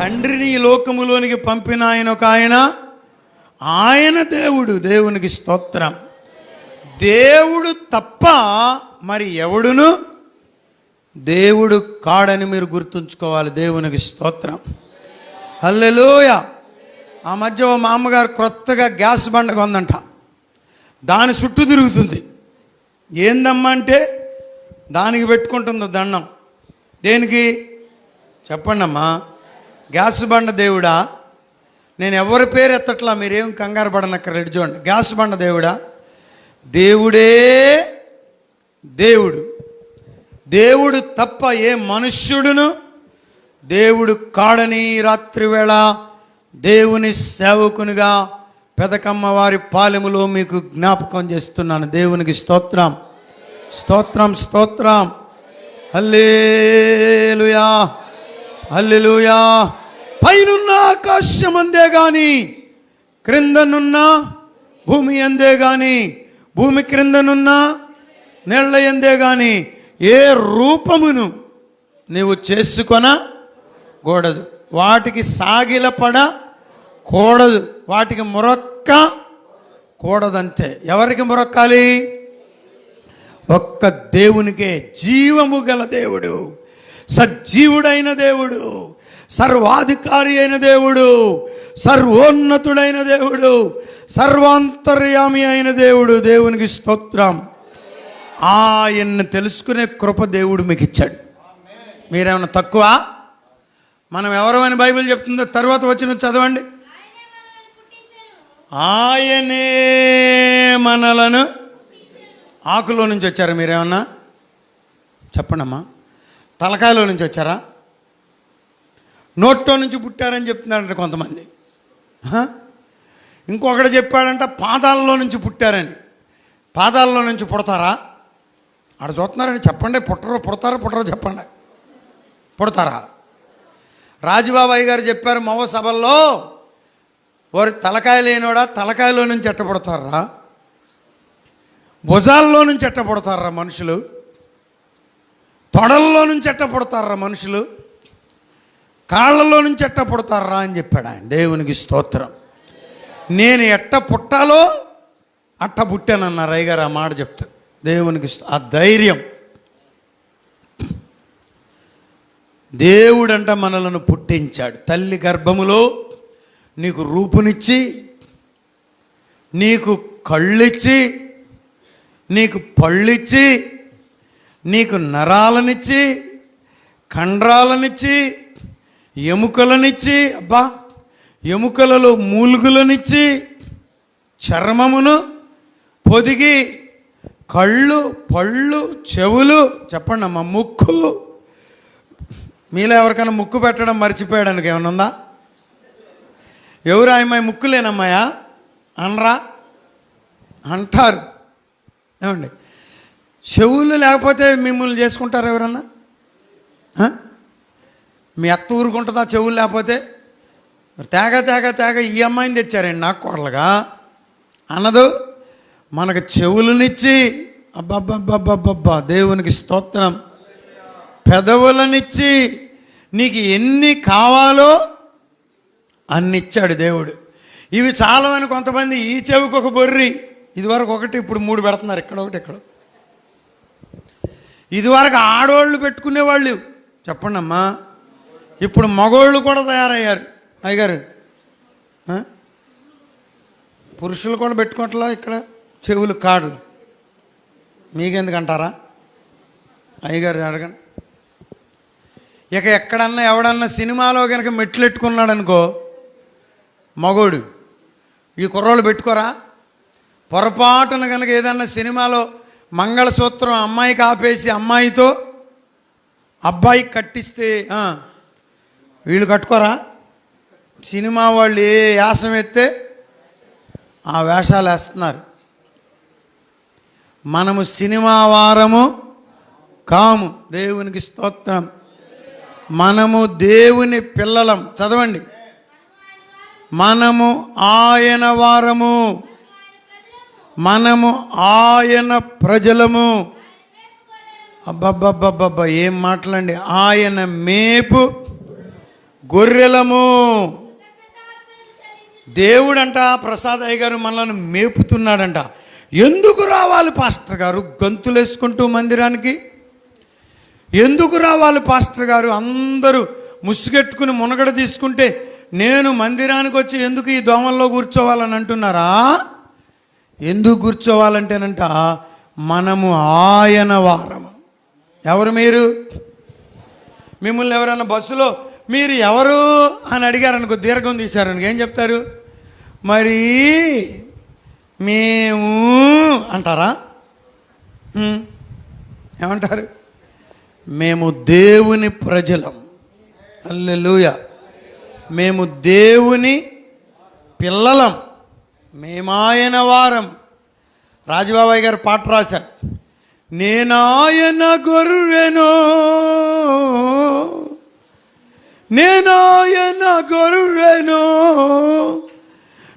తండ్రిని ఈ లోకములోనికి పంపిన ఆయన ఒక ఆయన. ఆయన దేవుడు దేవునికి స్తోత్రం. దేవుడు తప్ప మరి ఎవడును? దేవుడు కాడని మీరు గుర్తుంచుకోవాలి దేవునికి స్తోత్రం. హల్లెలోయ. ఆ మధ్య ఓ మా అమ్మగారు క్రొత్తగా గ్యాస్ బండ కొందంట. దాని చుట్టూ తిరుగుతుంది. ఏందమ్మా అంటే దానికి పెట్టుకుంటుంది దండం. దేనికి? చెప్పండమ్మా. గ్యాస్ బండ దేవుడా? నేను ఎవరి పేరు ఎత్తట్లా మీరేం కంగారు పడనక్కర్లేదు చూడండి. గ్యాస్ బండ దేవుడా? దేవుడే దేవుడు. దేవుడు తప్ప ఏ మనుష్యుడును దేవుడు కాడని రాత్రివేళ దేవుని సేవకునిగా పెదకమ్మ వారి పాలెములో మీకు జ్ఞాపకం చేస్తున్నాను. దేవునికి స్తోత్రం. స్తోత్రం స్తోత్రం. హల్లేలుయా. హల్లెలూయా. పైనున్న ఆకాశం అందే గాని క్రిందనున్న భూమి అందే గాని భూమి క్రిందనున్న నీళ్ళ ఎందే గాని ఏ రూపమును నీవు చేసుకొన కూడదు వాటికి సాగిలపడ కూడదు. వాటికి మొరక్క కూడదంతే ఎవరికి మొరక్కాలి? ఒక్క దేవునికే జీవము గల దేవుడు సజీవుడైన దేవుడు సర్వాధికారి అయిన దేవుడు సర్వోన్నతుడైన దేవుడు సర్వాంతర్యామి అయిన దేవుడు దేవునికి స్తోత్రం. ఆయన్ని తెలుసుకునే కృప దేవుడు మీకు ఇచ్చాడు మీరేమన్నా తక్కువ? మనం ఎవరమని బైబిల్ చెప్తుందో తర్వాత వచ్చిన చదవండి. ఆయనే మనలను ఆకులో నుంచి వచ్చారా మీరేమన్నా? చెప్పండమ్మా. తలకాయలో నుంచి వచ్చారా? నోట్లో నుంచి పుట్టారని చెప్తున్నారంట కొంతమంది. ఇంకొకటి చెప్పాడంట పాదాల్లో నుంచి పుట్టారని. పాదాల్లో నుంచి పుడతారా? ఆడ చూస్తున్నారని చెప్పండి పుట్టరు పుడతారా పుట్టరో చెప్పండి. పుడతారా? రాజుబాబాయ్ గారు చెప్పారు మవ సభల్లో వారి తలకాయ లేనివాడా? తలకాయలో నుంచి ఎట్టబడతారా భుజాల్లో నుంచి ఎట్టబడతారా మనుషులు? తొడల్లో నుంచి ఎట్టబడతారా మనుషులు? కాళ్ళలో నుంచి ఎట్ట పుడతారా అని చెప్పాడు ఆయన. దేవునికి స్తోత్రం. నేను ఎట్ట పుట్టాలో అట్ట పుట్టానన్నారు అయ్యగారు ఆ మాట చెప్తాడు దేవునికి ఆ ధైర్యం. దేవుడంట మనలను పుట్టించాడు. తల్లి గర్భములో నీకు రూపునిచ్చి నీకు కళ్ళిచ్చి నీకు పళ్ళిచ్చి నీకు నరాలనిచ్చి కండరాలనిచ్చి ఎముకలనిచ్చి అబ్బా ఎముకలలో మూలుగులనిచ్చి చర్మమును పొదిగి కళ్ళు పళ్ళు చెవులు చెప్పండి అమ్మా ముక్కు. మీలో ఎవరికైనా ముక్కు పెట్టడం మర్చిపోయాడానికి ఏమైనా ఉందా? ఎవరు అమ్మాయి ముక్కు లేనమ్మాయా అనరా? అంటారు. ఏమండి? చెవులు లేకపోతే మిమ్మల్ని చేసుకుంటారు ఎవరన్నా? మీ అత్త ఊరుకుంటుందా చెవులు లేకపోతే? తేగ తేగ తేగ ఈ అమ్మాయిని తెచ్చారండి నాకు కోడలుగా. అన్నదు మనకు చెవులనిచ్చి అబ్బబ్బబ్బబ్బబ్బా దేవునికి స్తోత్రం. పెదవులనిచ్చి నీకు ఎన్ని కావాలో అన్ని ఇచ్చాడు దేవుడు. ఇవి చాలవని కొంతమంది ఈ చెవికి ఒక బొర్రి ఇదివరకు ఒకటి ఇప్పుడు మూడు పెడుతున్నారు ఇక్కడ ఒకటి ఇక్కడ ఇదివరకు ఆడవాళ్ళు పెట్టుకునేవాళ్ళు. చెప్పండి అమ్మా ఇప్పుడు మగోళ్ళు కూడా తయారయ్యారు. అయ్యగారు పురుషులు కూడా పెట్టుకోవట్లా ఇక్కడ? చెవులు కాడు. మీకెందుకు అంటారా అయ్యగారు అడగండి. ఇక ఎక్కడన్నా ఎవడన్నా సినిమాలో కనుక మెట్లు ఎట్టుకున్నాడు అనుకో మగోడు ఈ కుర్రోళ్ళు పెట్టుకోరా? పొరపాటున కనుక ఏదన్నా సినిమాలో మంగళసూత్రం అమ్మాయికి ఆపేసి అమ్మాయితో అబ్బాయికి కట్టిస్తే వీళ్ళు కట్టుకోరా? సినిమా వాళ్ళు ఏ యాసం ఎత్తే ఆ వేషాలు వేస్తున్నారు. మనము సినిమా వారము కాము. దేవునికి స్తోత్రం. మనము దేవుని పిల్లలం. చదవండి. మనము ఆయన వారము. మనము ఆయన ప్రజలము. అబ్బబ్బబ్బబ్బబ్బ ఏం మాటలండి? ఆయన మేపు గొర్రెలము. దేవుడంట ప్రసాద్ అయ్య గారు మనల్ని మేపుతున్నాడంట. ఎందుకు రావాలి పాస్టర్ గారు? గంతులు వేసుకుంటూ మందిరానికి? ఎందుకు రావాలి పాస్టర్ గారు? అందరూ ముసుగెట్టుకుని మునగడ తీసుకుంటే నేను మందిరానికి వచ్చి ఎందుకు ఈ దోమల్లో కూర్చోవాలని అంటున్నారా? ఎందుకు కూర్చోవాలంటేనంట మనము ఆయన వారము. ఎవరు మీరు? మిమ్మల్ని ఎవరైనా బస్సులో మీరు ఎవరు అని అడిగారనుకో దీర్ఘం తీశారనుకో ఏం చెప్తారు? మరి మేము అంటారా? ఏమంటారు? మేము దేవుని ప్రజలం. అల్లెలుయ. మేము దేవుని పిల్లలం. మేమాయన వారం. రాజబాబాయ్ గారు పాట రాశారు. నేనాయన గొర్రెను. నేనాయన గొర్రెను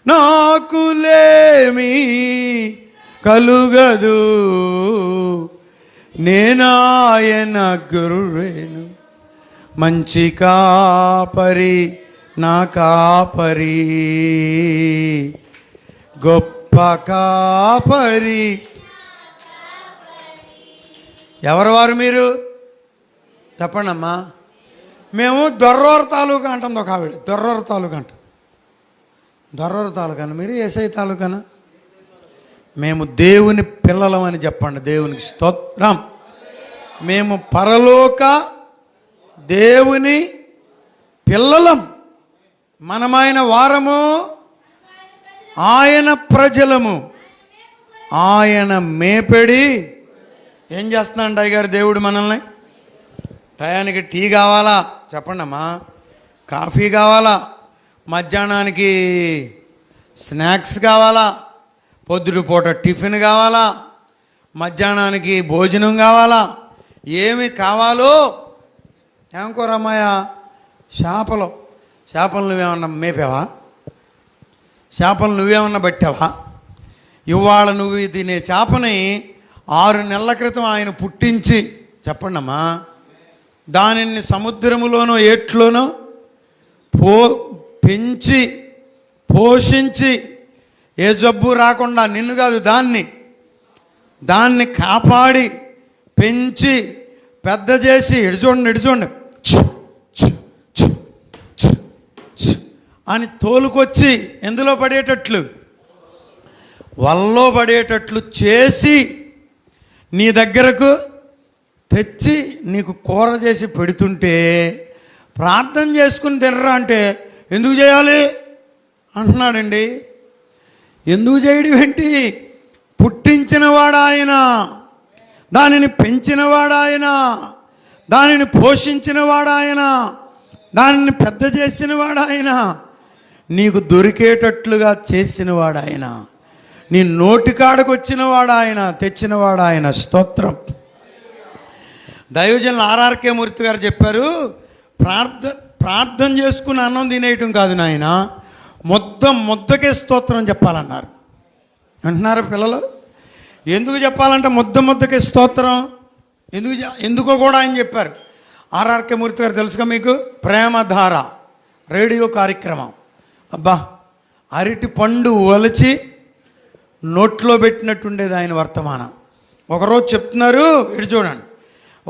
నాకులేమి కలుగదు. నేనాయన గొర్రెను మంచి కాపరి నా కాపరి. గొప్ప కాపరి. ఎవరు వారు మీరు? చెప్పండమ్మా. మేము దొర్రోర తాలూకా అంటుంది ఒక ఆవిడ. దొర్రోర తాలూకా అంట దొర్రోర తాలూకాను మీరు? ఏసై తాలూకానా? మేము దేవుని పిల్లలం అని చెప్పండి. దేవునికి స్తోత్రం. మేము పరలోక దేవుని పిల్లలం. మనమైన వారము ఆయన ప్రజలము. ఆయన మేపెడి. ఏం చేస్తున్నాడు అయ్యగారు దేవుడు మనల్ని? టయానికి టీ కావాలా? చెప్పండి అమ్మా కాఫీ కావాలా? మధ్యాహ్నానికి స్నాక్స్ కావాలా? పొద్దుడు పూట టిఫిన్ కావాలా? మధ్యాహ్నానికి భోజనం కావాలా? ఏమి కావాలో? ఏం కూరమ్మాయ? చేపలు. చేపలు నువ్వేమన్నా మేపావా? చేపలు నువ్వేమన్నా పట్టావా? ఇవాళ నువ్వు తినే చేపని ఆరు నెలల క్రితం ఆయన పుట్టించి చెప్పండమ్మా. దానిని సముద్రములోనో ఏట్లోనో పో పెంచి పోషించి ఏ జబ్బు రాకుండా నిన్ను కాదు దాన్ని దాన్ని కాపాడి పెంచి పెద్ద చేసి ఇడిచూడండి ఇడిచూడండి అని తోలుకొచ్చి ఎందులో పడేటట్లు? వల్లో పడేటట్లు చేసి నీ దగ్గరకు తెచ్చి నీకు కూర చేసి పెడుతుంటే ప్రార్థన చేసుకుని తినరా అంటే ఎందుకు చేయాలి? అంటున్నాడండి. ఎందుకు చేయడం ఏంటి? పుట్టించినవాడాయన దానిని పెంచినవాడాయన దానిని పోషించినవాడాయన దానిని పెద్ద చేసినవాడాయన నీకు దొరికేటట్లుగా చేసినవాడాయన నీ నోటికాడకు వచ్చినవాడాయన ఆయన స్తోత్రం. దైవజనులు ఆర్ఆర్కే మూర్తి గారు చెప్పారు ప్రార్థ ప్రార్థన చేసుకుని అన్నం తినేయటం కాదు నాయన ముద్ద ముద్దకే స్తోత్రం చెప్పాలన్నారు. అంటున్నారు పిల్లలు? ఎందుకు చెప్పాలంటే ముద్ద ముద్దకే స్తోత్రం? ఎందుకు ఎందుకో కూడా ఆయన చెప్పారు. ఆర్ఆర్కే మూర్తి గారు తెలుసుగా మీకు? ప్రేమధార రేడియో కార్యక్రమం. అబ్బా అరటి పండు ఒలచి నోట్లో పెట్టినట్టుండేది ఆయన వర్తమానం. ఒకరోజు చెప్తున్నారు ఇటు చూడండి.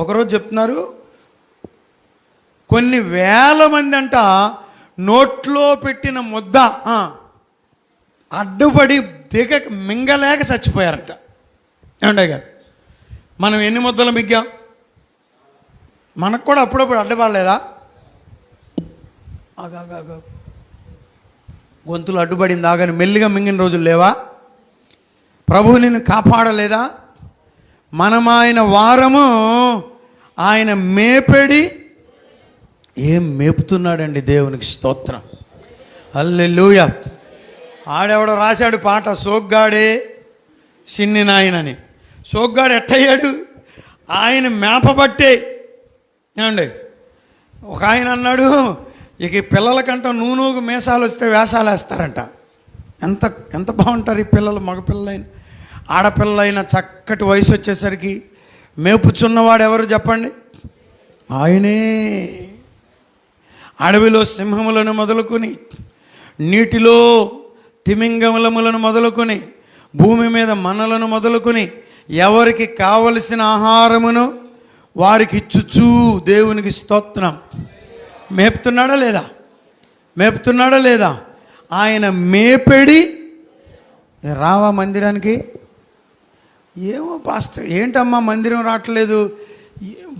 ఒకరోజు చెప్తున్నారు కొన్ని వేల మంది అంట నోట్లో పెట్టిన ముద్ద అడ్డుపడి దిగక మింగలేక చచ్చిపోయారట. ఏమండే గారు మనం ఎన్ని ముద్దలు మిగ్గాం? మనకు కూడా అప్పుడప్పుడు అడ్డుపడలేదా? ఆగాగా గొంతులు అడ్డుపడింది ఆగని మెల్లిగా మింగిన రోజులు లేవా? ప్రభువు నిన్ను కాపాడలేదా? మనం ఆయన వారము ఆయన మేపెడి ఏం మేపుతున్నాడండి దేవునికి స్తోత్రం. అల్లెలుయ ఆడెవడో రాశాడు పాట సోగ్గాడే చిన్ని నాయనని. సోగ్గాడు ఎట్టయ్యాడు? ఆయన మేపబట్టే. ఏమండి? ఒక ఆయన అన్నాడు ఇక పిల్లలకంట నూనెకు మేసాలు వస్తే వేషాలు వేస్తారంట ఎంత ఎంత బాగుంటారు ఈ పిల్లలు మగపిల్లలైనా? ఆడపిల్లలైన చక్కటి వయసు వచ్చేసరికి మేపుచున్నవాడు ఎవరు చెప్పండి? ఆయనే. అడవిలో సింహములను మొదలుకొని నీటిలో తిమింగములములను మొదలుకొని భూమి మీద మనలను మొదలుకొని ఎవరికి కావలసిన ఆహారమును వారికి ఇచ్చుచూ దేవునికి స్తోత్రం. మేపుతున్నాడా లేదా? మేపుతున్నాడా లేదా? ఆయన మేపెడి రావా మందిరానికి ఏమో పాస్టర్ ఏంటమ్మా మందిరం రావట్లేదు?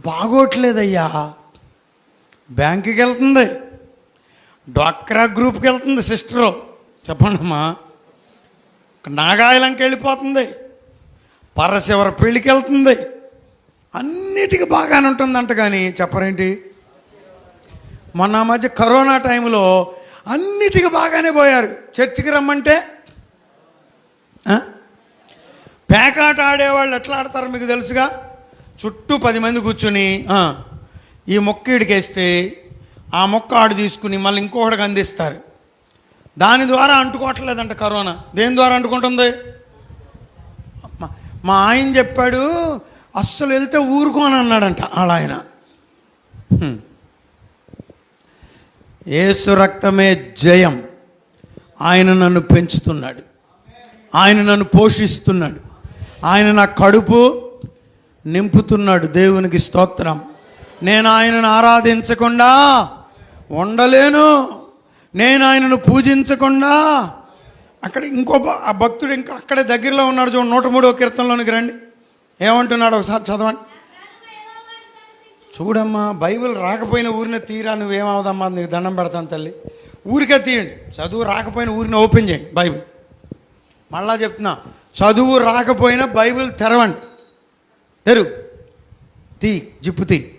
బాగోట్లేదయ్యా. బ్యాంకుకి వెళ్తుంది. డ్వాక్రా గ్రూప్కి వెళ్తుంది సిస్టరు. చెప్పండమ్మా. నాగాయలంకి వెళ్ళిపోతుంది. పరశివర పెళ్ళికి వెళ్తుంది. అన్నిటికీ బాగానే ఉంటుందంట కానీ చెప్పరేంటి? మొన్న మధ్య కరోనా టైంలో అన్నిటికీ బాగానే పోయారు. చర్చికి రమ్మంటే పేకాట ఆడేవాళ్ళు ఎట్లా ఆడతారు మీకు తెలుసుగా? చుట్టూ పది మంది కూర్చుని ఈ మొక్క ఇడికేస్తే ఆ మొక్క ఆడు తీసుకుని మళ్ళీ ఇంకొకటికి అందిస్తారు. దాని ద్వారా అంటుకోవట్లేదంట కరోనా. దేని ద్వారా అంటుకుంటుంది? మా- ఆయన చెప్పాడు అస్సలు వెళ్తే ఊరుకోని అన్నాడంట వాళ్ళ ఆయన. ఏసు రక్తమే జయం. ఆయన నన్ను పెంచుతున్నాడు. ఆయన నన్ను పోషిస్తున్నాడు. ఆయన నా కడుపు నింపుతున్నాడు దేవునికి స్తోత్రం. నేను ఆయనను ఆరాధించకుండా ఉండలేను. నేను ఆయనను పూజించకుండా అక్కడ ఇంకో ఆ భక్తుడు ఇంకా అక్కడే దగ్గరలో ఉన్నాడు చూడండి నూట మూడో కీర్తనలోనికి రండి. ఏమంటున్నాడు ఒకసారి చదవండి. చూడమ్మా బైబిల్ రాకపోయిన ఊరిన తీరా నువ్వేమవుదమ్మా నీకు దండం పెడతాను తల్లి. ఊరికే తీయండి. చదువు రాకపోయిన ఊరిని ఓపెన్ చేయండి బైబిల్. మళ్ళా చెప్తున్నా చదువు రాకపోయినా బైబిల్ తెరవండి. తెరు. తీ జిప్పు తీ.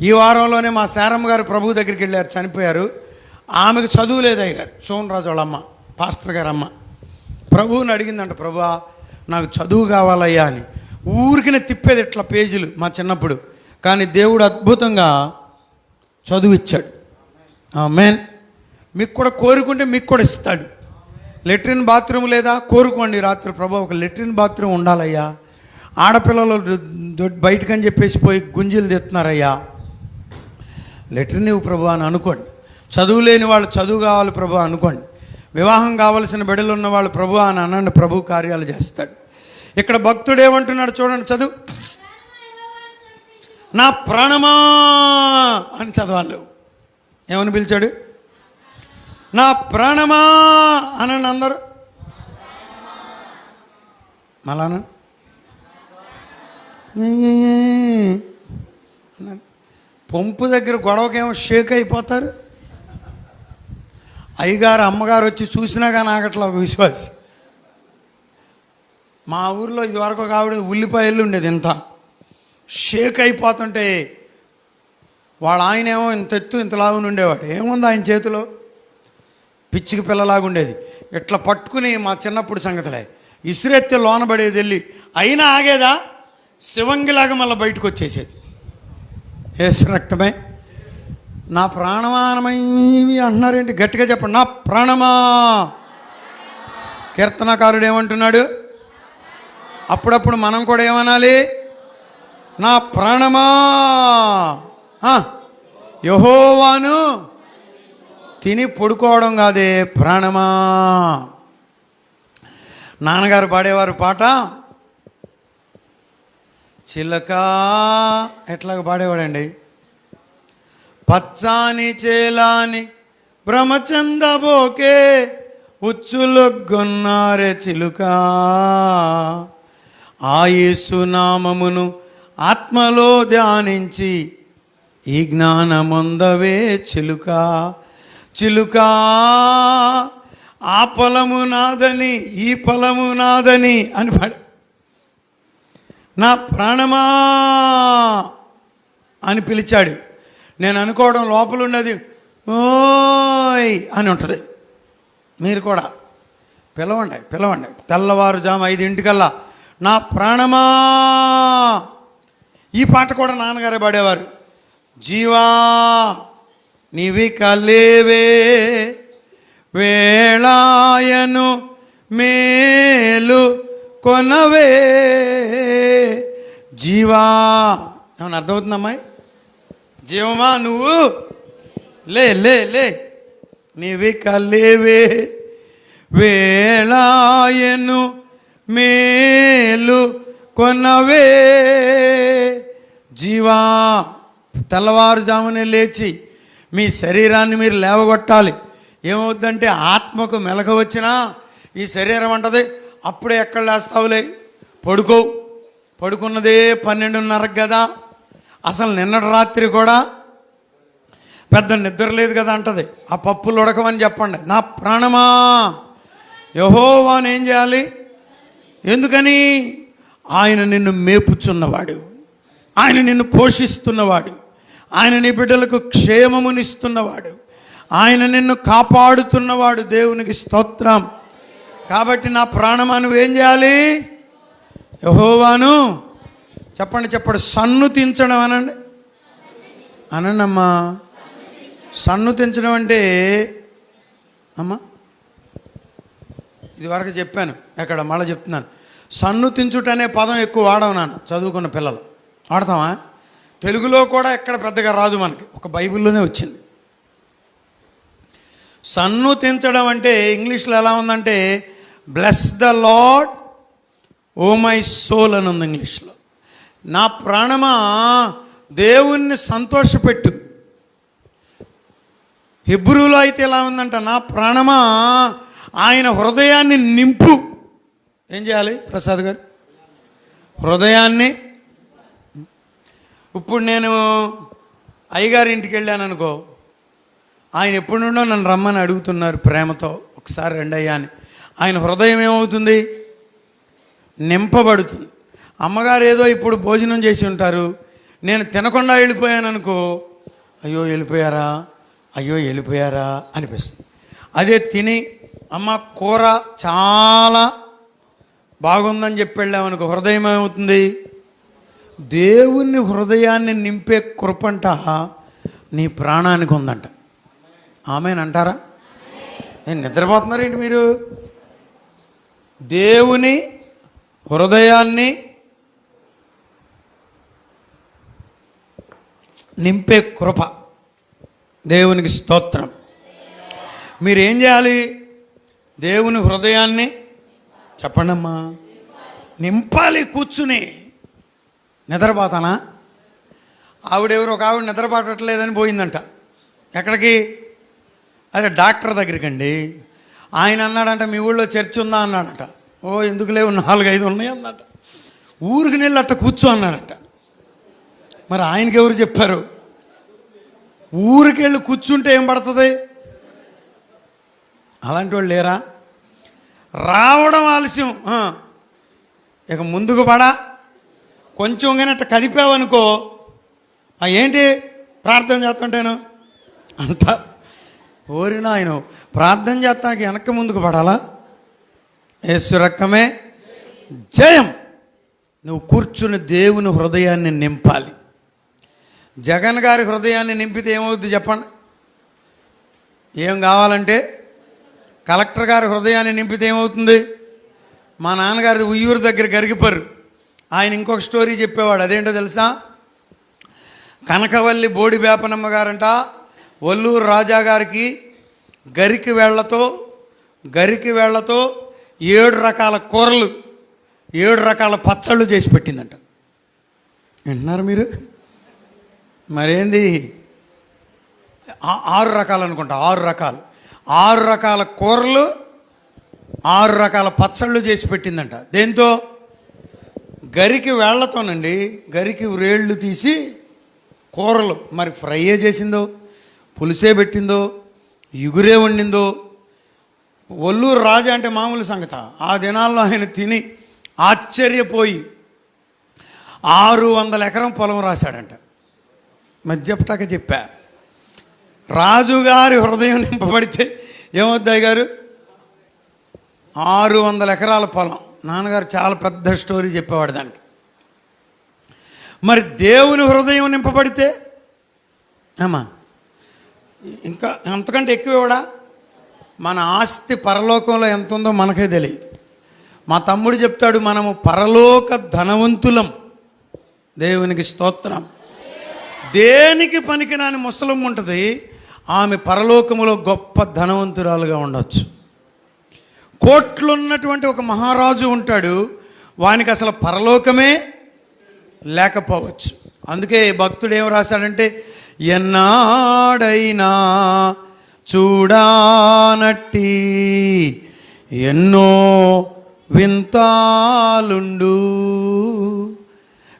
ఈ వారంలోనే మా శారమ్మ గారు ప్రభు దగ్గరికి వెళ్ళారు చనిపోయారు. ఆమెకు చదువు లేదయ్య గారు. సోమరాజు వాళ్ళ అమ్మ పాస్టర్ గారు అమ్మ. ప్రభువుని అడిగిందంట ప్రభువా నాకు చదువు కావాలయ్యా అని. ఊరికినే తిప్పేది ఇట్లా పేజీలు మా చిన్నప్పుడు. కానీ దేవుడు అద్భుతంగా చదువు ఇచ్చాడు. మెయిన్ మీకు కూడా కోరుకుంటే మీకు కూడా ఇస్తాడు. లెట్రిన్ బాత్రూమ్ లేదా? కోరుకోండి రాత్రి ప్రభు ఒక లెట్రిన్ బాత్రూమ్ ఉండాలయ్యా. ఆడపిల్లలు దొ- బయటకని చెప్పేసి పోయి గుంజీలు తెస్తున్నారయ్యా లెటర్ ఇవ్వు ప్రభు అని అనుకోండి. చదువు లేని వాళ్ళు చదువు కావాలి ప్రభు అనుకోండి. వివాహం కావలసిన బిడ్డలు ఉన్న వాళ్ళు ప్రభు అని అనండి ప్రభు కార్యాలు చేస్తాడు. ఇక్కడ భక్తుడు ఏమంటున్నాడు చూడండి చదువు. నా ప్రాణమా అని చదవాలి. ఏమని పిలిచాడు? నా ప్రాణమా అనండి అందరూ. మళ్ళానా పంపు దగ్గర గొడవకేమో షేక్ అయిపోతారు. అయ్యగారు అమ్మగారు వచ్చి చూసినా కానీ ఆగట్లా ఒక విశ్వాసి. మా ఊర్లో ఇదివరకు ఒక ఆవిడ ఉల్లిపాయలు ఉండేది ఇంత. షేక్ అయిపోతుంటే వాళ్ళ ఆయన ఏమో ఇంత ఎత్తు ఇంత లాగుని ఉండేవాడు. ఏముంది ఆయన చేతిలో? పిచ్చికి పిల్లలాగా ఉండేది ఇట్లా పట్టుకుని మా చిన్నప్పుడు సంగతులే. ఇసురెత్తే లోనబడేది వెళ్ళి అయినా ఆగేదా? శివంగిలాగా మళ్ళీ బయటకు వచ్చేసేది ఏసు రక్తమే. నా ప్రాణమానమైవి అంటున్నారేంటి? గట్టిగా చెప్పండి. నా ప్రాణమా? కీర్తనకారుడు ఏమంటున్నాడు అప్పుడప్పుడు మనం కూడా ఏమనాలి? నా ప్రాణమా? యహోవాను తిని పడుకోవడం కాదే ప్రాణమా? నాన్నగారు పాడేవారు పాట? చిలక ఎట్లాగ పాడేవాడండి? పచ్చాని చేలాని బ్రహ్మచందబోకే ఉచ్చులొగ్గొన్నారే చిలుక. ఆయుసు నామమును ఆత్మలో ధ్యానించి ఈ జ్ఞానముందవే చిలుక. చిలుక ఆ పొలము నాదని ఈ పొలము నాదని అని పాడు. నా ప్రాణమా అని పిలిచాడు. నేను అనుకోవడం లోపల ఉన్నది ఓయ్ అని ఉంటుంది. మీరు కూడా పిలవండి పిలవండి. తెల్లవారుజాము ఐదింటికల్లా నా ప్రాణమా. ఈ పాట కూడా నాన్నగారే పాడేవారు. జీవా నివి కలేవే వేళాయను మేలు కొనవే. జీవా ఏమన్నా అర్థమవుతుందమ్మాయి జీవమా నువ్వు? లే లే లే. నివి కలేవే వేళాయను మేలు కొనవే. జీవా తెల్లవారుజామునే లేచి మీ శరీరాన్ని మీరు లేవగొట్టాలి. ఏమవుద్దంటే ఆత్మకు మెలక వచ్చినా ఈ శరీరం అంటది అప్పుడే ఎక్కడ లేస్తావులే? పడుకో. పడుకున్నదే పన్నెండున్నరకు కదా అసలు నిన్నటి రాత్రి కూడా పెద్ద నిద్ర లేదు కదా అంటది. ఆ పప్పులు ఉడకమని చెప్పండి. నా ప్రాణమా? యహోవాని ఏం చేయాలి? ఎందుకని? ఆయన నిన్ను మేపుచున్నవాడు. ఆయన నిన్ను పోషిస్తున్నవాడు. ఆయన నీ బిడ్డలకు క్షేమమునిస్తున్నవాడు. ఆయన నిన్ను కాపాడుతున్నవాడు దేవునికి స్తోత్రం. కాబట్టి నా ప్రాణమా నువ్వేం చేయాలి? యహోవాను చెప్పండి చెప్పండి సన్నుతించడం అనండి. అనండమ్మా. సన్ను సన్నుతించడం అంటే అమ్మా ఇది వరకు చెప్పాను ఎక్కడ మళ్ళీ చెప్తున్నాను. సన్నుతించుట అనే పదం ఎక్కువ వాడవు నాన్న చదువుకున్న పిల్లలు. వాడతావా? తెలుగులో కూడా ఎక్కడ పెద్దగా రాదు మనకి. ఒక బైబిల్లోనే వచ్చింది. సన్ను తించడం అంటే ఇంగ్లీష్లో ఎలా ఉందంటే bless the Lord O my soul అని ఉంది ఇంగ్లీష్లో. నా ప్రాణమా దేవుణ్ణి సంతోషపెట్టు. హిబ్రూలో అయితే ఎలా ఉందంట నా ప్రాణమా ఆయన హృదయాన్ని నింపు. ఏం చేయాలి ప్రసాద్ గారు? హృదయాన్ని ఇప్పుడు నేను అయ్యగారి ఇంటికి వెళ్ళాను అనుకో ఆయన ఎప్పటి నుండో నన్ను రమ్మని అడుగుతున్నారు ప్రేమతో. ఒకసారి రండి అయ్యా అని. ఆయన హృదయం ఏమవుతుంది? నింపబడుతుంది. అమ్మగారు ఏదో ఇప్పుడు భోజనం చేసి ఉంటారు. నేను తినకుండా వెళ్ళిపోయాను అనుకో అయ్యో వెళ్ళిపోయారా? అయ్యో వెళ్ళిపోయారా? అనిపిస్తుంది. అదే తిని అమ్మ కూర చాలా బాగుందని చెప్పి వెళ్ళామనుకో హృదయం ఏమవుతుంది? దేవుని హృదయాన్ని నింపే కృపంట నీ ప్రాణానికి ఉందంట. ఆమెనంటారా నేను నిద్రపోతున్నారేంటి మీరు? దేవుని హృదయాన్ని నింపే కృప. దేవునికి స్తోత్రం. మీరేం చేయాలి? దేవుని హృదయాన్ని చెప్పండమ్మా. నింపాలి కూర్చుని. నిద్రపోతానా? ఆవిడెవరు ఒక ఆవిడ నిద్రపట్టట్లేదని పోయిందంట. ఎక్కడికి? అదే డాక్టర్ దగ్గరికి అండి ఆయన అన్నాడంట మీ ఊళ్ళో చర్చ్ ఉందా? అన్నాడట. ఓ ఎందుకు లేవు? నాలుగు ఐదు ఉన్నాయి అన్నట ఊరికి నీళ్ళు అట్ట కూర్చో అన్నాడట. మరి ఆయనకి ఎవరు చెప్పారు? ఊరికి వెళ్ళి కూర్చుంటే ఏం పడుతుంది? అలాంటి వాళ్ళు లేరా? రావడం ఆలస్యం. ఇక ముందుకు పడా. కొంచెం కానీ అట్లా కదిపావనుకో ఏంటి ప్రార్థన చేస్తుంటాను? అంట ఓరి నాయన ప్రార్థన చేస్తానికి వెనక్కి ముందుకు పడాలా? యేసు రక్తమే. జయం. నువ్వు కూర్చుని దేవుని హృదయాన్ని నింపాలి. జగన్ గారి హృదయాన్ని నింపితే ఏమవుద్ది చెప్పండి? ఏం కావాలంటే కలెక్టర్ గారి హృదయాన్ని నింపితే ఏమవుతుంది? మా నాన్నగారిది ఉయ్యూరు దగ్గర గరిగిపరు ఆయన ఇంకొక స్టోరీ చెప్పేవాడు అదేంటో తెలుసా? కనకవల్లి బోడి వేపనమ్మ గారంట ఒల్లూరు రాజా గారికి గరికి వేళ్ళతో గరికి వేళ్ళతో ఏడు రకాల కూరలు ఏడు రకాల పచ్చళ్ళు చేసి పెట్టిందంట. వింటున్నారు మీరు? మరేంది? ఆ- ఆరు రకాలు అనుకుంటా ఆరు రకాలు. ఆరు రకాల కూరలు ఆరు రకాల పచ్చళ్ళు చేసి పెట్టిందంట. దేంతో? గరికి వేళ్ళతోనండి గరికి వ్రేళ్ళు తీసి కూరలు మరి ఫ్రైయే చేసిందో పులుసే పెట్టిందో ఇగురే వండిందో ఒల్లూరు రాజా అంటే మామూలు సంగత. ఆ దినాల్లో ఆయన తిని ఆశ్చర్యపోయి ఆరు వందల ఎకరం పొలం రాశాడంట. మధ్యపటాక చెప్పా. రాజుగారి హృదయం నింపబడితే ఏమొద్దాయి గారు ఆరు వందల ఎకరాల పొలం. నాన్నగారు చాలా పెద్ద స్టోరీ చెప్పేవాడు దానికి. మరి దేవుని హృదయం నింపబడితే అమ్మా ఇంకా అంతకంటే ఎక్కువ ఇవ్వడా మన ఆస్తి పరలోకంలో ఎంత ఉందో మనకే తెలియదు. మా తమ్ముడు చెప్తాడు మనము పరలోక ధనవంతులం. దేవునికి స్తోత్రం. దేనికి పనికిరాని ముసలం ఉంటుంది? ఆమె పరలోకములో గొప్ప ధనవంతురాలుగా ఉండొచ్చు. కోట్లున్నటువంటి ఒక మహారాజు ఉంటాడు. వానికి అసలు పరలోకమే లేకపోవచ్చు. అందుకే భక్తుడు ఏం రాశాడంటే ఎన్నాడైనా చూడానట్టి ఎన్నో వింతాలుండు.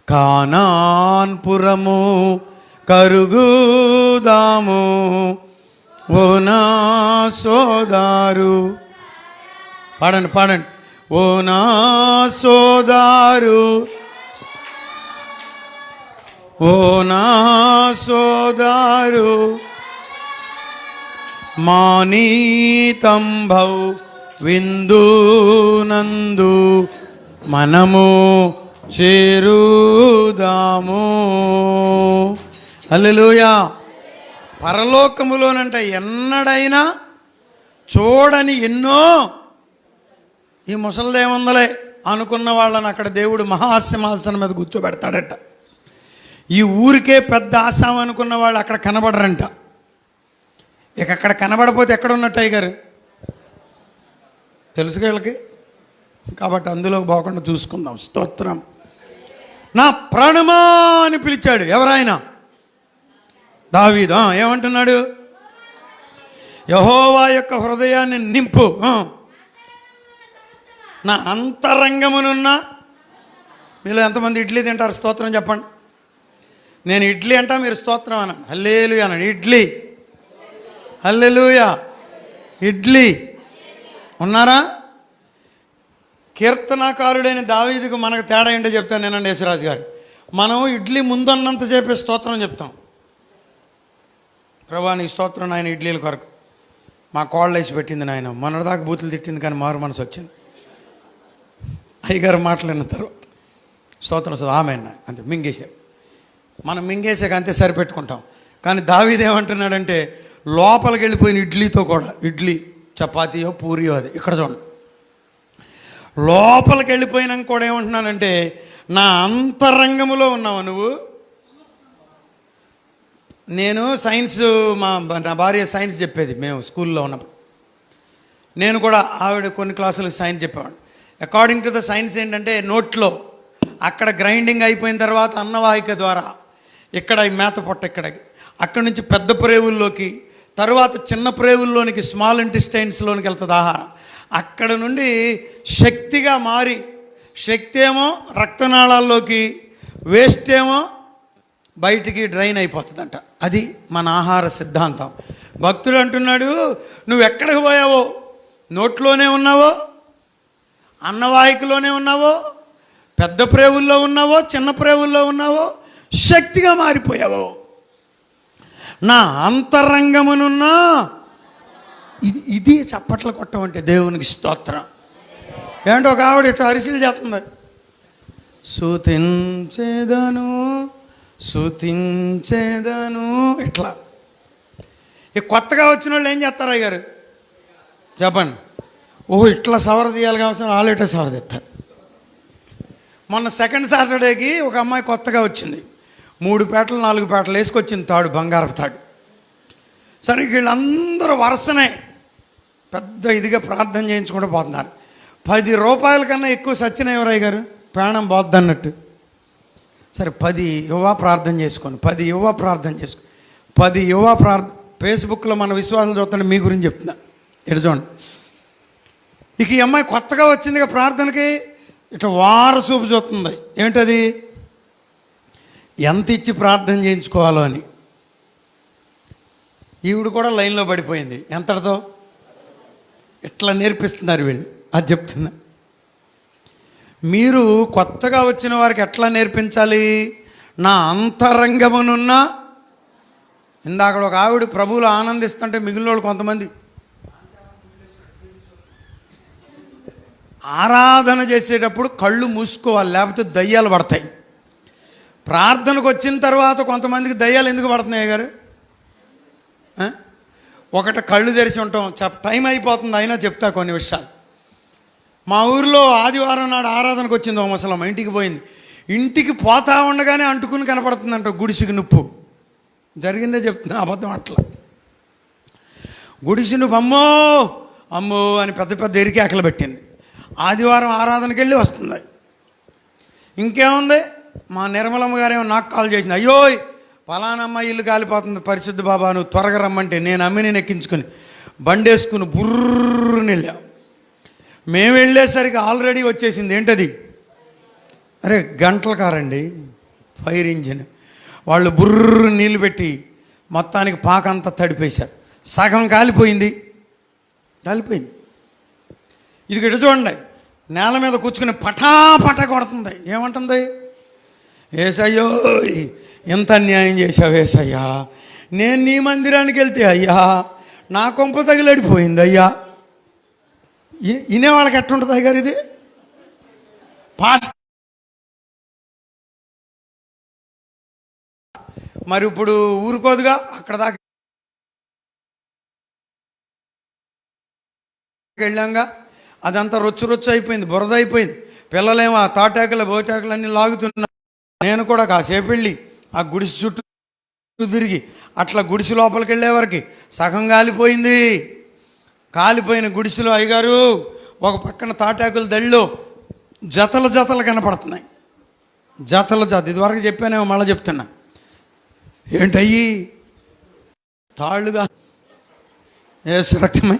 కానాన్పురము కరుగుదాము. ఓ నా సోదారు పాడండి పాడండి. ఓ నా సోదారు. ఓ నా సోదారు. మానీతంభౌ విందునందు మనము చేరుదాము. హల్లెలూయా. పరలోకములోనంట ఎన్నడైనా చూడని ఎన్నో ఈ ముసలిదేముందలే అనుకున్న వాళ్ళని అక్కడ దేవుడు మహాసింహాసనం మీద కూర్చోబెడతాడట. ఈ ఊరికే పెద్ద ఆసాం అనుకున్న వాళ్ళు అక్కడ కనబడరంట. ఇక అక్కడ కనబడపోతే ఎక్కడ ఉన్నట్టు అయ్యగారు తెలుసు వీళ్ళకి? కాబట్టి అందులో పోకుండా చూసుకుందాం. స్తోత్రం. నా ప్రాణమా అని పిలిచాడు. ఎవరాయన? దావీదా. ఏమంటున్నాడు? యహోవా యొక్క హృదయాన్ని నింపు. నా అంతరంగమునున్న మీలో ఎంతమంది ఇడ్లీ తింటారు? స్తోత్రం చెప్పండి. నేను ఇడ్లీ అంటా మీరు స్తోత్రం అన్నాను హల్లేలు అన్నాడు. ఇడ్లీ. హల్లెలూయా. ఇడ్లీ. ఉన్నారా? కీర్తనాకారుడైన దావీదుకు మనకు తేడా ఏంటో చెప్తాను నేనండి యేసురాజు గారు. మనం ఇడ్లీ ముందున్నంతసేపే స్తోత్రం చెప్తాం. ప్రభా నీ స్తోత్రం నాయన ఇడ్లీల కొరకు. మా కోళ్ళ వేసి పెట్టింది నాయన. మొన్నటిదాకా బూతులు తిట్టింది కానీ మారు మనసు వచ్చింది. అయ్యగారు మాట్లాడిన తర్వాత స్తోత్రం సో ఆమె అంతే మింగేసాం మనం మింగేసాక అంతే సరిపెట్టుకుంటాం. కానీ దావిదేమంటున్నాడంటే లోపలికి వెళ్ళిపోయిన ఇడ్లీతో కూడా ఇడ్లీ చపాతీయో పూరియో అది ఇక్కడ చూడండి. లోపలికి వెళ్ళిపోయినాక కూడా ఏమంటున్నానంటే నా అంతరంగములో ఉన్నావు నువ్వు? నేను సైన్స్ మా నా భార్య సైన్స్ చెప్పేది మేము స్కూల్లో ఉన్నప్పుడు. నేను కూడా ఆవిడ కొన్ని క్లాసులకు సైన్స్ చెప్పేవాడు అకార్డింగ్ టు ద సైన్స్ ఏంటంటే నోట్లో అక్కడ గ్రైండింగ్ అయిపోయిన తర్వాత అన్నవాహిక ద్వారా ఇక్కడ ఈ మేత పొట్ట ఇక్కడికి అక్కడి నుంచి పెద్ద ప్రేవుల్లోకి తర్వాత చిన్న ప్రేవుల్లోనికి స్మాల్ ఇంటెస్టైన్స్లోనికి వెళ్తుంది ఆహారం. అక్కడ నుండి శక్తిగా మారి శక్తి ఏమో రక్తనాళాల్లోకి వేస్ట్ ఏమో బయటికి డ్రైన్ అయిపోతుందంట. అది మన ఆహార సిద్ధాంతం. భక్తుడు అంటున్నాడు నువ్వు ఎక్కడికి పోయావో? నోట్లోనే ఉన్నావో? అన్నవాహికలోనే ఉన్నావో పెద్ద ప్రేవుల్లో ఉన్నావో చిన్న ప్రేవుల్లో ఉన్నావో శక్తిగా మారిపోయావో. నా అంతరంగమునున్నా ఇది ఇది చప్పట్లు కొట్టమంటే దేవునికి స్తోత్రం. ఏంటో ఒక ఆవిడ ఇట్లా అరిసెలు చేస్తుంది. సుతించేదను సుతించేదను ఇట్లా. ఇక కొత్తగా వచ్చిన వాళ్ళు ఏం చేస్తారు అయ్య గారు చెప్పండి. ఓ ఇట్లా సవర తీయాలి కావాల్సిన వాళ్ళు ఇట్లా సవర తెస్తారు మొన్న సెకండ్ సాటర్డేకి ఒక అమ్మాయి కొత్తగా వచ్చింది. మూడు పేటలు నాలుగు పేటలు వేసుకొచ్చింది తాడు బంగారపు తాడు. సరే వీళ్ళందరూ వరుసనే పెద్ద ఇదిగా ప్రార్థన చేయించుకుంటూ పోతున్నారు. పది రూపాయల కన్నా ఎక్కువ సత్యనారాయణ గారు? ప్రాణం పోద్దన్నట్టు. సరే పది యువ ప్రార్థన చేసుకోండి. పది యువ ప్రార్థన చేసుకో పది యువ ప్రార్థ ఫేస్బుక్లో మన విశ్వాసం చూస్తుంటే మీ గురించి చెప్తున్నా. ఎడు చూడండి. ఇక ఈ అమ్మాయి కొత్తగా వచ్చిందిగా ప్రార్థనకి ఇట్లా వార చూపు చూస్తుంది. ఏంటది ఎంత ఇచ్చి ప్రార్థన చేయించుకోవాలో అని. ఈవిడ కూడా లైన్లో పడిపోయింది. ఎంతటితో ఇట్లా నేర్పిస్తున్నారు వీళ్ళు. అది చెప్తున్నా. మీరు కొత్తగా వచ్చిన వారికి ఎట్లా నేర్పించాలి? నా అంతరంగమునున్న. ఇందాక ఒక ఆవిడ ప్రభువులు ఆనందిస్తుంటే మిగిలిన వాళ్ళు కొంతమంది ఆరాధన చేసేటప్పుడు కళ్ళు మూసుకోవాలి లేకపోతే దయ్యాలు పడతాయి. ప్రార్థనకు వచ్చిన తర్వాత కొంతమందికి దయ్యాలు ఎందుకు పడుతున్నాయి గారు ఒకటి కళ్ళు తెరిచి ఉంటాం చెప్ టైం అయిపోతుంది అయినా చెప్తా కొన్ని విషయాలు. మా ఊరిలో ఆదివారం నాడు ఆరాధనకు వచ్చింది ఒక ముసలమ్మ ఇంటికి పోయింది. ఇంటికి పోతా ఉండగానే అంటుకుని కనపడుతుందంట గుడిసికి నుప్పు. జరిగిందే చెప్తున్నా అబద్ధం అట్లా. గుడిసిను అమ్మో అమ్మో అని పెద్ద పెద్ద ఎరికేకలు పెట్టింది. ఆదివారం ఆరాధనకి వెళ్ళి వస్తుంది. ఇంకేముంది? మా నిర్మలమ్మ గారేమో నాకు కాల్ చేసింది. అయ్యోయ్ పలానమ్మ ఇల్లు కాలిపోతుంది. పరిశుద్ధ బాబా నువ్వు త్వరగా రమ్మంటే నేను అమ్మిని ఎక్కించుకుని బండేసుకుని బుర్రని వెళ్ళా. మేము వెళ్ళేసరికి ఆల్రెడీ వచ్చేసింది. ఏంటది? అరే గంటల కారండి. Fire engine. వాళ్ళు బుర్రు నీళ్ళు పెట్టి మొత్తానికి పాకంతా తడిపేశారు. సగం కాలిపోయింది. కాలిపోయింది. ఇది ఇటు చూడండి. నేల మీద కూర్చుని పటా పటా కొడుతుంది. ఏమంటుంది? ఏసయ్యో ఎంత అన్యాయం చేశావు ఏసయ్యా. నేను నీ మందిరానికి వెళ్తే అయ్యా నా కొంప తగిలడిపోయింది అయ్యా. ఇ- వినేవాళ్ళకి ఎట్టుంటుంది అయ్యారు ఇది? పాస్ట్ మరి ఇప్పుడు ఊరుకోదుగా అక్కడ దాకా వెళ్ళాంగా? అదంతా రొచ్చు రొచ్చు అయిపోయింది బురద అయిపోయింది. పిల్లలేమో ఆ తాటాకుల బోటాకులు అన్నీ నేను కూడా కాసేపు వెళ్ళి ఆ గుడిసి చుట్టూ తిరిగి అట్లా గుడిసి లోపలికి వెళ్ళేవరకు సగం కాలిపోయింది. కాలిపోయిన గుడిసెలో అయ్యగారు ఒక పక్కన తాటాకుల దళ్ళు జతలు జతలు కనపడుతున్నాయి. జతలు జత ఇదివరకు చెప్పానేమో మళ్ళీ చెప్తున్నా. ఏంటయ్యి? తాళ్ళుగా ఏ సురక్షమై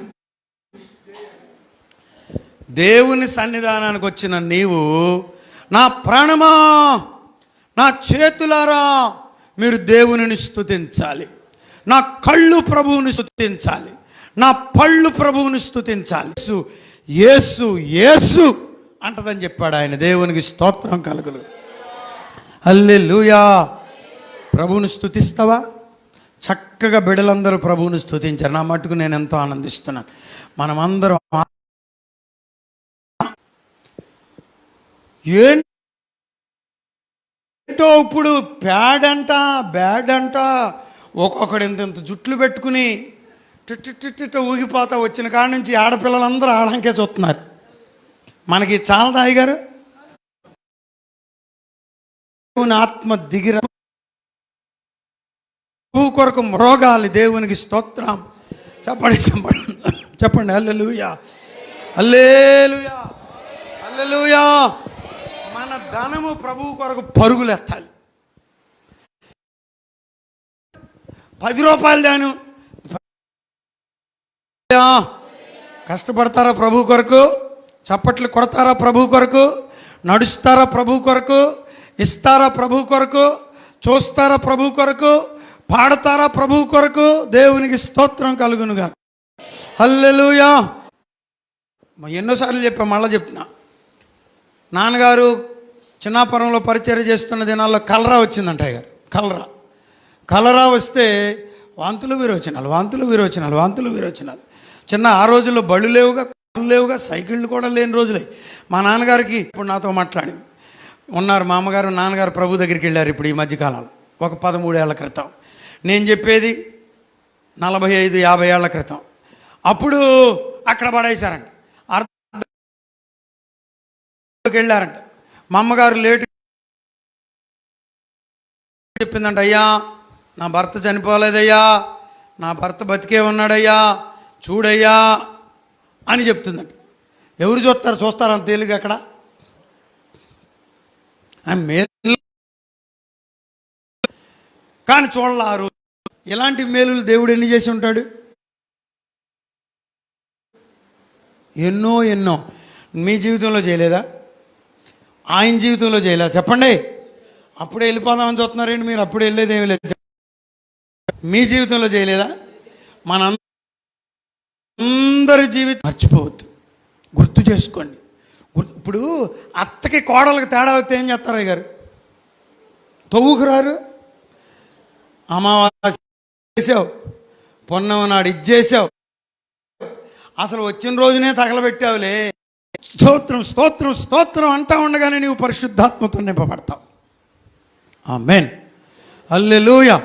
దేవుని సన్నిధానానికి వచ్చిన నీవు నా ప్రాణమా? నా చేతులారా? మీరు దేవునిని స్థుతించాలి నా కళ్ళు ప్రభువుని స్తుతించాలి. నా పళ్ళు ప్రభువుని స్తుతించాలి. యేసు యేసు యేసు అంటదని చెప్పాడు ఆయన. దేవునికి స్తోత్రం కలుగులు హల్లెలూయా. ప్రభువుని స్థుతిస్తావా చక్కగా బిడలందరూ ప్రభువుని స్థుతించారు నా మటుకు నేను ఎంతో ఆనందిస్తున్నాను. మనమందరం ఏంటో ఇప్పుడు ప్యాడ్ అంట బ్యాడ్ అంట ఒక్కొక్కడు ఇంత ఇంత జుట్లు పెట్టుకుని టిట్టిట్టిట్ట ఊగిపోతా వచ్చిన కాడ నుంచి ఆడపిల్లలందరూ ఆడంకే చూస్తున్నారు. మనకి చాలా దాయి గారు. దేవుని ఆత్మ దిగిర భూ కొరకు మ్రోగాలి దేవునికి స్తోత్రం. చెప్పండి చెప్పండి చెప్పండి. అల్లెలుయా అల్లేలుయా అల్లెలుయా మన ధనము ప్రభువు కొరకు పరుగులెత్తాలి పది రూపాయలు దాను. కష్టపడతారా ప్రభు కొరకు? చప్పట్లు కొడతారా ప్రభు కొరకు? నడుస్తారా ప్రభు కొరకు? ఇస్తారా ప్రభు కొరకు? చూస్తారా ప్రభు కొరకు? పాడతారా ప్రభు కొరకు? దేవునికి స్తోత్రం కలుగునుగా హల్లెలుయా. ఎన్నోసార్లు చెప్పా మళ్ళీ చెప్తున్నా. నాన్నగారు చిన్నాపురంలో పరిచయం చేస్తున్న దినాల్లో కలరా వచ్చిందంట గారు కలరా. కలరా వస్తే వాంతులు విరోచనాలు వాంతులు విరోచనాలు వాంతులు విరోచనాలు. చిన్న ఆ రోజుల్లో బళ్ళు లేవుగా కళ్ళు లేవుగా సైకిళ్ళు కూడా లేని రోజులే. మా నాన్నగారికి ఇప్పుడు నాతో మాట్లాడింది. ఉన్నారు మా అమ్మగారు నాన్నగారు ప్రభు దగ్గరికి వెళ్ళారు ఇప్పుడు ఈ మధ్యకాలంలో. ఒక పదమూడేళ్ళ క్రితం. నేను చెప్పేది నలభై ఐదు యాభై ఏళ్ళ క్రితం. అప్పుడు అక్కడ పడేశారండి వెళ్ళారంట మా అమ్మగారు లేటు చెప్పిందంట అయ్యా నా భర్త చనిపోలేదయ్యా నా భర్త బతికే ఉన్నాడయ్యా చూడయ్యా అని చెప్తుందంట. ఎవరు చూస్తారు? చూస్తారు అంత తేలిక అక్కడ మేలు. కానీ చూడాల ఆ రోజు. ఇలాంటి మేలులు దేవుడు ఎన్ని చేసి ఉంటాడు? ఎన్నో ఎన్నో. మీ జీవితంలో చేయలేదా? ఆయన జీవితంలో చేయలేదా చెప్పండి. అప్పుడే వెళ్ళిపోదామని చూస్తున్నారండి మీరు. అప్పుడు వెళ్ళేది ఏమి లేదు. మీ జీవితంలో చేయలేదా? మన అందరి జీవితం మర్చిపోవద్దు. గుర్తు చేసుకోండి. గుర్తు ఇప్పుడు అత్తకి కోడలకు తేడా వస్తే ఏం చేస్తారు గారు తవ్వుకురారు అమావాస్య చేసావు. పొన్నమ నాడు ఇచ్చేసావు అసలు వచ్చిన రోజునే తగలబెట్టావులే. స్తోత్రం స్తోత్రం స్తోత్రం అంటా ఉండగానే నీవు పరిశుద్ధాత్మతో నింపబడతావు. ఆ మెయిన్ అల్లెలుయా